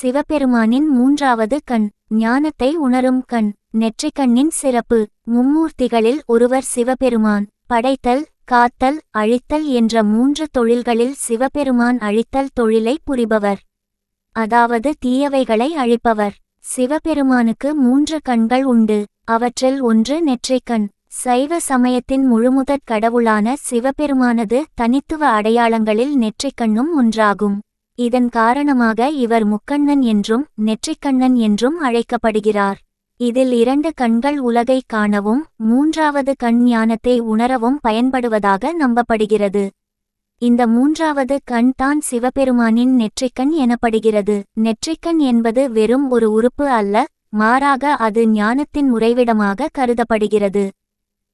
சிவபெருமானின் மூன்றாவது கண் ஞானத்தை உணரும் கண் நெற்றிக்கண்ணின் சிறப்பு மும்மூர்த்திகளில் ஒருவர் சிவபெருமான் படைத்தல் காத்தல் அழித்தல் என்ற மூன்று தொழில்களில் சிவபெருமான் அழித்தல் தொழிலை புரிபவர். அதாவது தீயவைகளை அழிப்பவர். சிவபெருமானுக்கு மூன்று கண்கள் உண்டு அவற்றில் ஒன்று நெற்றிக்கண் சைவ சமயத்தின் முழுமுதற் கடவுளான சிவபெருமானது தனித்துவ அடையாளங்களில் நெற்றிக்கண்ணும் ஒன்றாகும். இதன் காரணமாக இவர் முக்கண்ணன் என்றும் நெற்றிக்கண்ணன் என்றும் அழைக்கப்படுகிறார். இதில் இரண்டு கண்கள் உலகை காணவும் மூன்றாவது கண் ஞானத்தை உணரவும் பயன்படுவதாக நம்பப்படுகிறது. இந்த மூன்றாவது கண் தான் சிவபெருமானின் நெற்றிக்கண் எனப்படுகிறது. நெற்றிக்கண் என்பது வெறும் ஒரு உறுப்பு அல்ல மாறாக அது ஞானத்தின் உறைவிடமாக கருதப்படுகிறது.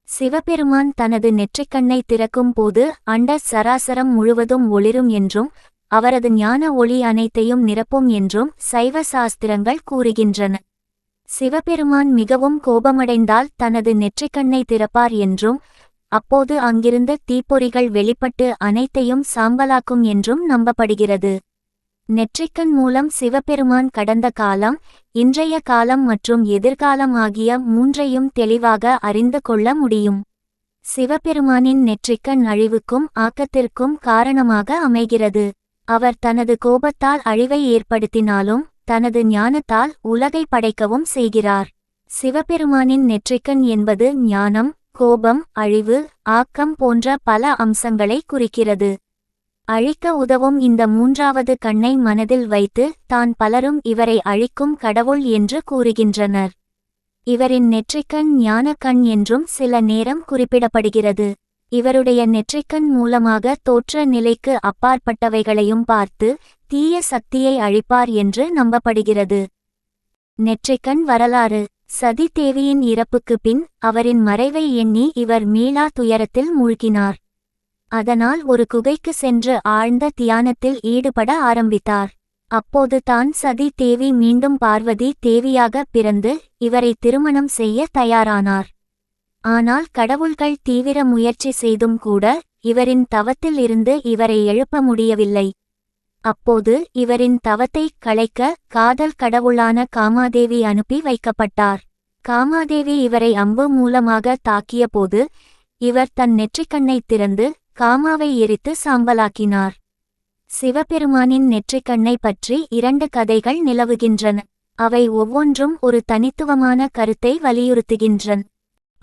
சிவபெருமான் தனது நெற்றிக்கண்ணை திறக்கும் போது அண்ட சராசரம் முழுவதும் ஒளிரும் என்றும் அவரது ஞான ஒளி அனைத்தையும் நிரப்பும் என்றும் சைவ சாஸ்திரங்கள் கூறுகின்றன. சிவபெருமான் மிகவும் கோபமடைந்தால் தனது நெற்றிக்கண்ணை திறப்பார் என்றும் அப்போது அங்கிருந்த தீப்பொறிகள் வெளிப்பட்டு அனைத்தையும் சாம்பலாக்கும் என்றும் நம்பப்படுகிறது. நெற்றிக்கண் மூலம் சிவபெருமான் கடந்த காலம் இன்றைய காலம் மற்றும் எதிர்காலம் ஆகிய மூன்றையும் தெளிவாக அறிந்து கொள்ள முடியும். சிவபெருமானின் நெற்றிக்கண் அழிவுக்கும் ஆக்கத்திற்கும் காரணமாக அமைகிறது. அவர் தனது கோபத்தால் அழிவை ஏற்படுத்தினாலும் தனது ஞானத்தால் உலகை படைக்கவும் செய்கிறார். சிவபெருமானின் நெற்றிக்கண் என்பது ஞானம் கோபம் அழிவு ஆக்கம் போன்ற பல அம்சங்களை குறிக்கிறது. அழிக்க உதவும் இந்த மூன்றாவது கண்ணை மனதில் வைத்து தான் பலரும் இவரை அழிக்கும் கடவுள் என்று கூறுகின்றனர். இவரின் நெற்றிக்கண் ஞானக்கண் என்றும் சில நேரம் குறிப்பிடப்படுகிறது. இவருடைய நெற்றிக்கண் மூலமாக தோற்ற நிலைக்கு அப்பாற்பட்டவைகளையும் பார்த்து தீய சக்தியை அழிப்பார் என்று நம்பப்படுகிறது. நெற்றிக்கண் வரலாறு. சதி தேவியின் இறப்புக்கு பின் அவரின் மறைவை எண்ணி இவர் மீளா துயரத்தில் மூழ்கினார். அதனால் ஒரு குகைக்கு சென்று ஆழ்ந்த தியானத்தில் ஈடுபட ஆரம்பித்தார். அப்போது தான் சதி தேவி மீண்டும் பார்வதி தேவியாக பிறந்து இவரை திருமணம் செய்ய தயாரானார். ஆனால் கடவுள்கள் தீவிர முயற்சி செய்தும் கூட இவரின் தவத்தில் இருந்து இவரை எழுப்ப முடியவில்லை. அப்போது இவரின் தவத்தை களைக்க காதல் கடவுளான காமாதேவி அனுப்பி வைக்கப்பட்டார். காமாதேவி இவரை அம்பு மூலமாக தாக்கியபோது இவர் தன் நெற்றிக்கண்ணை திறந்து காமாவை எரித்து சாம்பலாக்கினார். சிவபெருமானின் நெற்றிக்கண்ணை பற்றி இரண்டு கதைகள் நிலவுகின்றன. அவை ஒவ்வொன்றும் ஒரு தனித்துவமான கருத்தை வலியுறுத்துகின்றன.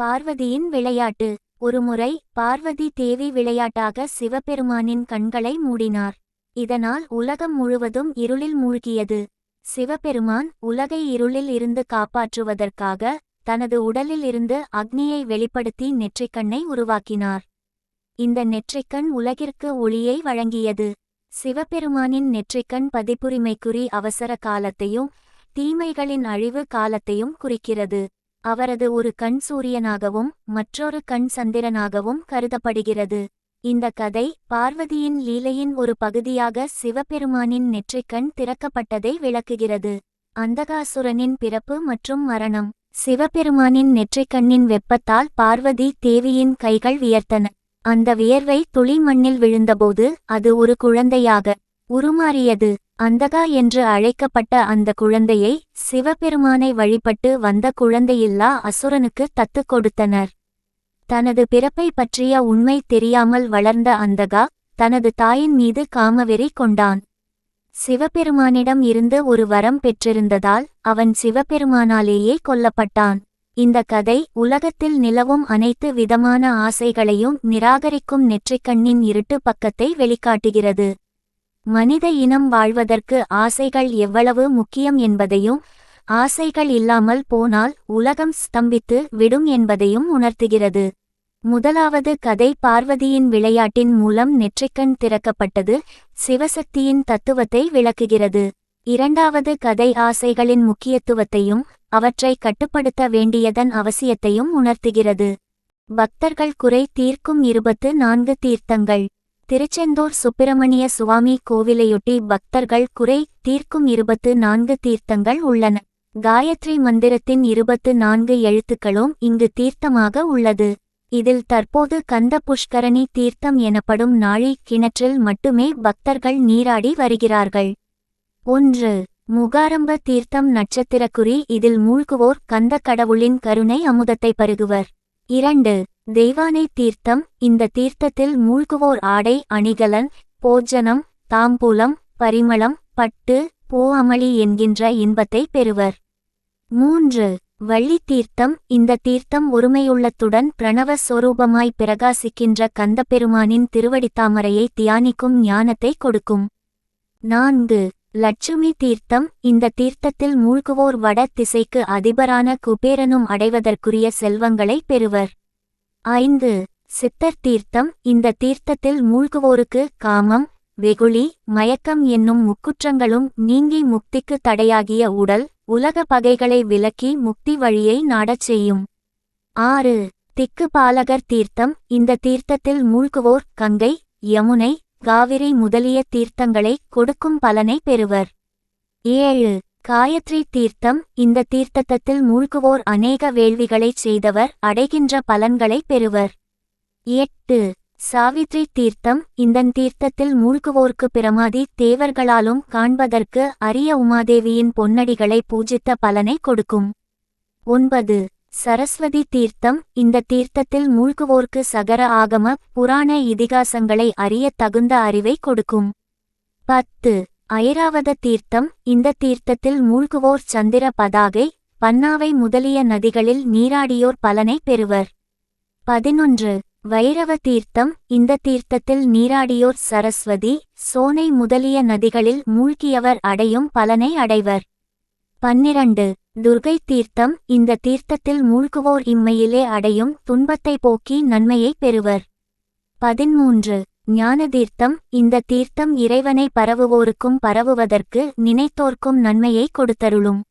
பார்வதியின் விளையாட்டு. ஒருமுறை பார்வதி தேவி விளையாட்டாக சிவபெருமானின் கண்களை மூடினார். இதனால் உலகம் முழுவதும் இருளில் மூழ்கியது. சிவபெருமான் உலகை இருளில் இருந்து காப்பாற்றுவதற்காக தனது உடலில் இருந்து அக்னியை வெளிப்படுத்தி நெற்றிக்கண்ணை உருவாக்கினார். இந்த நெற்றிக்கண் உலகிற்கு ஒளியை வழங்கியது. சிவபெருமானின் நெற்றிக்கண் பதிப்புரிமைக்குறி அவசர காலத்தையும் தீமைகளின் அழிவு காலத்தையும் குறிக்கிறது. அவரது ஒரு கண் சூரியனாகவும் மற்றொரு கண் சந்திரனாகவும் கருதப்படுகிறது. இந்த கதை பார்வதியின் லீலையின் ஒரு பகுதியாக சிவபெருமானின் நெற்றிக்கண் திறக்கப்பட்டதை விளக்குகிறது. அந்தகாசுரனின் பிறப்பு மற்றும் மரணம். சிவபெருமானின் நெற்றிக்கண்ணின் வெப்பத்தால் பார்வதி தேவியின் கைகள் வியர்த்தன. அந்த வியர்வை துளி மண்ணில் விழுந்தபோது அது ஒரு குழந்தையாக உருமாறியது. அந்தகா என்று அழைக்கப்பட்ட அந்த குழந்தையை சிவபெருமானை வழிபட்டு வந்த குழந்தையில்லா அசுரனுக்கு தத்துக் கொடுத்தனர். தனது பிறப்பை பற்றிய உண்மை தெரியாமல் வளர்ந்த அந்தகா தனது தாயின் மீது காமவெறி கொண்டான். சிவபெருமானிடம் இருந்து ஒரு வரம் பெற்றிருந்ததால் அவன் சிவபெருமானாலேயே கொல்லப்பட்டான். இந்த கதை உலகத்தில் நிலவும் அனைத்து விதமான ஆசைகளையும் நிராகரிக்கும் நெற்றிக்கண்ணின் இருட்டு பக்கத்தை வெளிக்காட்டுகிறது. மனித இனம் வாழ்வதற்கு ஆசைகள் எவ்வளவு முக்கியம் என்பதையும் ஆசைகள் இல்லாமல் போனால் உலகம் ஸ்தம்பித்து விடும் என்பதையும் உணர்த்துகிறது. முதலாவது கதை பார்வதியின் விளையாட்டின் மூலம் நெற்றிக்கண் திறக்கப்பட்டது சிவசக்தியின் தத்துவத்தை விளக்குகிறது. இரண்டாவது கதை ஆசைகளின் முக்கியத்துவத்தையும் அவற்றை கட்டுப்படுத்த வேண்டியதன் அவசியத்தையும் உணர்த்துகிறது. பக்தர்கள் குறை தீர்க்கும் இருபத்து நான்கு தீர்த்தங்கள். திருச்செந்தூர் சுப்பிரமணிய சுவாமி கோவிலையொட்டி பக்தர்கள் குறை தீர்க்கும் இருபத்து நான்கு தீர்த்தங்கள் உள்ளன. காயத்ரி மந்திரத்தின் இருபத்து நான்கு எழுத்துக்களும் இங்கு தீர்த்தமாக உள்ளது. இதில் தற்போது கந்த புஷ்கரணி தீர்த்தம் எனப்படும் நாழி கிணற்றில் மட்டுமே பக்தர்கள் நீராடி வருகிறார்கள். ஒன்று. முகாரம்ப தீர்த்தம் நட்சத்திரக்குறி இதில் மூழ்குவோர் கந்த கடவுளின் கருணை அமுதத்தை பருகுவர். இரண்டு. தெய்வானை தீர்த்தம். இந்த தீர்த்தத்தில் மூழ்குவோர் ஆடை அணிகலன் போஜனம் தாம்பூலம் பரிமளம் பட்டு பூ அமளி என்கின்ற இன்பத்தை பெறுவர். மூன்று. வள்ளி தீர்த்தம். இந்த தீர்த்தம் ஒருமையுள்ளத்துடன் பிரணவ சொரூபமாய் பிரகாசிக்கின்ற கந்தபெருமானின் திருவடித்தாமரையை தியானிக்கும் ஞானத்தை கொடுக்கும். நான்கு. லட்சுமி தீர்த்தம். இந்த தீர்த்தத்தில் மூழ்குவோர் வட திசைக்கு அதிபரான குபேரனும் அடைவதற்குரிய செல்வங்களை பெறுவர். ஐந்து. சித்தர் தீர்த்தம். இந்த தீர்த்தத்தில் மூழ்குவோருக்கு காமம் வெகுளி மயக்கம் என்னும் முக்குற்றங்களும் நீங்கி முக்திக்கு தடையாகிய உடல் உலக பகைகளை விலக்கி முக்தி வழியை நாடச் செய்யும். ஆறு. திக்கு பாலகர் தீர்த்தம். இந்த தீர்த்தத்தில் மூழ்குவோர் கங்கை யமுனை காவிரி முதலிய தீர்த்தங்களை கொடுக்கும் பலனை பெறுவர். ஏழு. காயத்ரி தீர்த்தம் இந்த தீர்த்தத்தில் மூழ்குவோர் அநேக வேள்விகளைச் செய்தவர் அடைகின்ற பலன்களை பெறுவர். எட்டு. சாவித்ரி தீர்த்தம் இந்த தீர்த்தத்தில் மூழ்குவோர்க்கு பிரமாதி தேவர்களாலும் காண்பதற்கு அரிய உமாதேவியின் பொன்னடிகளை பூஜித்த பலனை கொடுக்கும். ஒன்பது. சரஸ்வதி தீர்த்தம் இந்த தீர்த்தத்தில் மூழ்குவோர்க்கு சகர ஆகம புராண இதிகாசங்களை அறிய தகுந்த அறிவை கொடுக்கும். பத்து. ஐராவத தீர்த்தம். இந்த தீர்த்தத்தில் மூழ்குவோர் சந்திர பதாகை பன்னாவை முதலிய நதிகளில் நீராடியோர் பலனை பெறுவர். பதினொன்று. வைரவ தீர்த்தம். இந்த தீர்த்தத்தில் நீராடியோர் சரஸ்வதி சோனை முதலிய நதிகளில் மூழ்கியவர் அடையும் பலனை அடைவர். பன்னிரண்டு. துர்கை தீர்த்தம். இந்த தீர்த்தத்தில் மூழ்குவோர் இம்மையிலே அடையும் துன்பத்தை போக்கி நன்மையை பெறுவர். பதிமூன்று. ஞான தீர்த்தம் இந்த தீர்த்தம் இறைவனை பரவுவோருக்கும் பரவுவதற்கு நினைத்தோர்க்கும் நன்மையை கொடுத்தருளும்.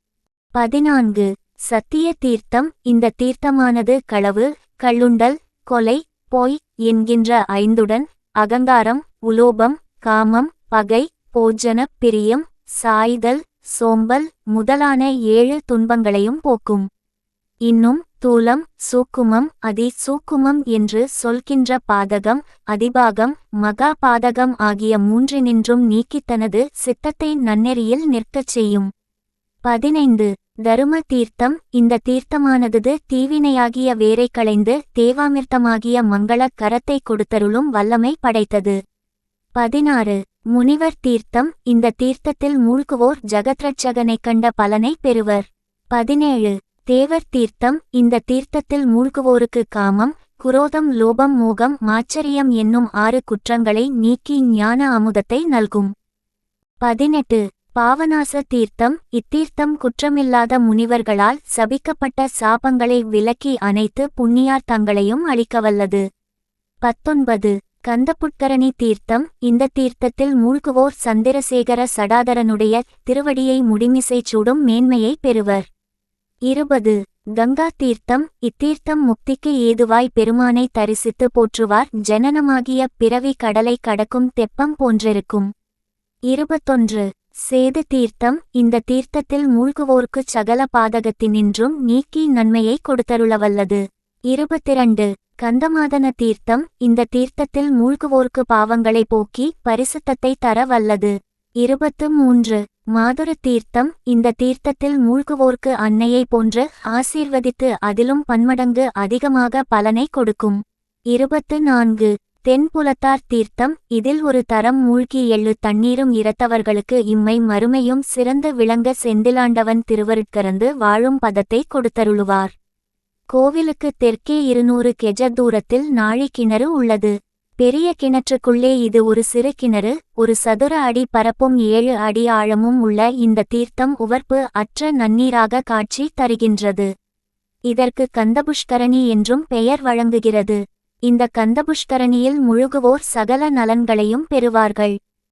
பதினான்கு. சத்திய தீர்த்தம் இந்த தீர்த்தமானது களவு கள்ளுண்டல் கொலை பொய் என்கின்ற ஐந்துடன் அகங்காரம் உலோபம் காமம் பகை போஜன பிரியம் சாய்தல் சோம்பல் முதலான ஏழு துன்பங்களையும் போக்கும். இன்னும் தூலம் சூக்குமம் அதி சூக்குமம் என்று சொல்கின்ற பாதகம் அதிபாகம் மகா பாதகம் ஆகிய மூன்றினின்றும் நீக்கித் தனது சித்தத்தை நன்னெறியில் நிற்கச் செய்யும். பதினைந்து. தரும தீர்த்தம் இந்த தீர்த்தமானது தீவினையாகிய வேரை களைந்து தேவாமிர்த்தமாகிய மங்கள கரத்தை கொடுத்தருளும் வல்லமை படைத்தது. பதினாறு. முனிவர் தீர்த்தம் இந்த தீர்த்தத்தில் மூழ்குவோர் ஜகத்ரட்சகனைக் கண்ட பலனை பெறுவர். பதினேழு. தேவர் தீர்த்தம் இந்த தீர்த்தத்தில் மூழ்குவோருக்கு காமம் குரோதம் லோபம் மோகம் மாச்சரியம் என்னும் ஆறு குற்றங்களை நீக்கி ஞான அமுதத்தை நல்கும். பதினெட்டு. பாவநாச தீர்த்தம் இத்தீர்த்தம் குற்றமில்லாத முனிவர்களால் சபிக்கப்பட்ட சாபங்களை விலக்கி அனைத்து புண்ணியார் தங்களையும் அளிக்கவல்லது. பத்தொன்பது. கந்தப்புட்கரணி தீர்த்தம் இந்த தீர்த்தத்தில் மூழ்குவோர் சந்திரசேகர சடாதரனுடைய திருவடியை முடிமிசை சூடும் மேன்மையை பெறுவர். இருபது. கங்கா தீர்த்தம் இத்தீர்த்தம் முக்திக்கு ஏதுவாய் பெருமானை தரிசித்து போற்றுவார் ஜனனமாகிய பிறவி கடலை கடக்கும் தெப்பம் போன்றிருக்கும். இருபத்தொன்று. சேது தீர்த்தம் இந்த தீர்த்தத்தில் மூழ்குவோர்க்குச் சகல பாதகத்தினின்றும் நீக்கி நன்மையை கொடுத்தருளவல்லது. இருபத்திரண்டு. கந்தமாதன தீர்த்தம் இந்த தீர்த்தத்தில் மூழ்குவோர்க்கு பாவங்களை போக்கி பரிசுத்தத்தை தர வல்லது இருபத்து மூன்று. மாதுர தீர்த்தம். இந்த தீர்த்தத்தில் மூழ்குவோர்க்கு அன்னையை போன்று ஆசீர்வதித்து அதிலும் பன்மடங்கு அதிகமாக பலனை கொடுக்கும். இருபத்து நான்கு. தென்புலத்தார் தீர்த்தம். இதில் ஒரு தரம் மூழ்கி எள்ளு தண்ணீரும் இறத்தவர்களுக்கு இம்மை மறுமையும் சிறந்து விளங்க செந்திலாண்டவன் திருவருட்கரந்து வாழும் பதத்தை கொடுத்தருளுவார். கோவிலுக்கு தெற்கே இருநூறு கெஜ தூரத்தில் நாழி கிணறு உள்ளது. பெரிய கிணற்றுக்குள்ளே இது ஒரு சிறு கிணறு ஒரு சதுர அடி பரப்பும் ஏழு அடி ஆழமும் உள்ள இந்த தீர்த்தம் உவர்ப்பு அற்ற நன்னீராக காட்சி தருகின்றது. இதற்கு கந்தபுஷ்கரணி என்றும் பெயர் வழங்குகிறது. இந்த கந்தபுஷ்கரணியில் முழுகுவோர் சகல நலன்களையும் பெறுவார்கள்.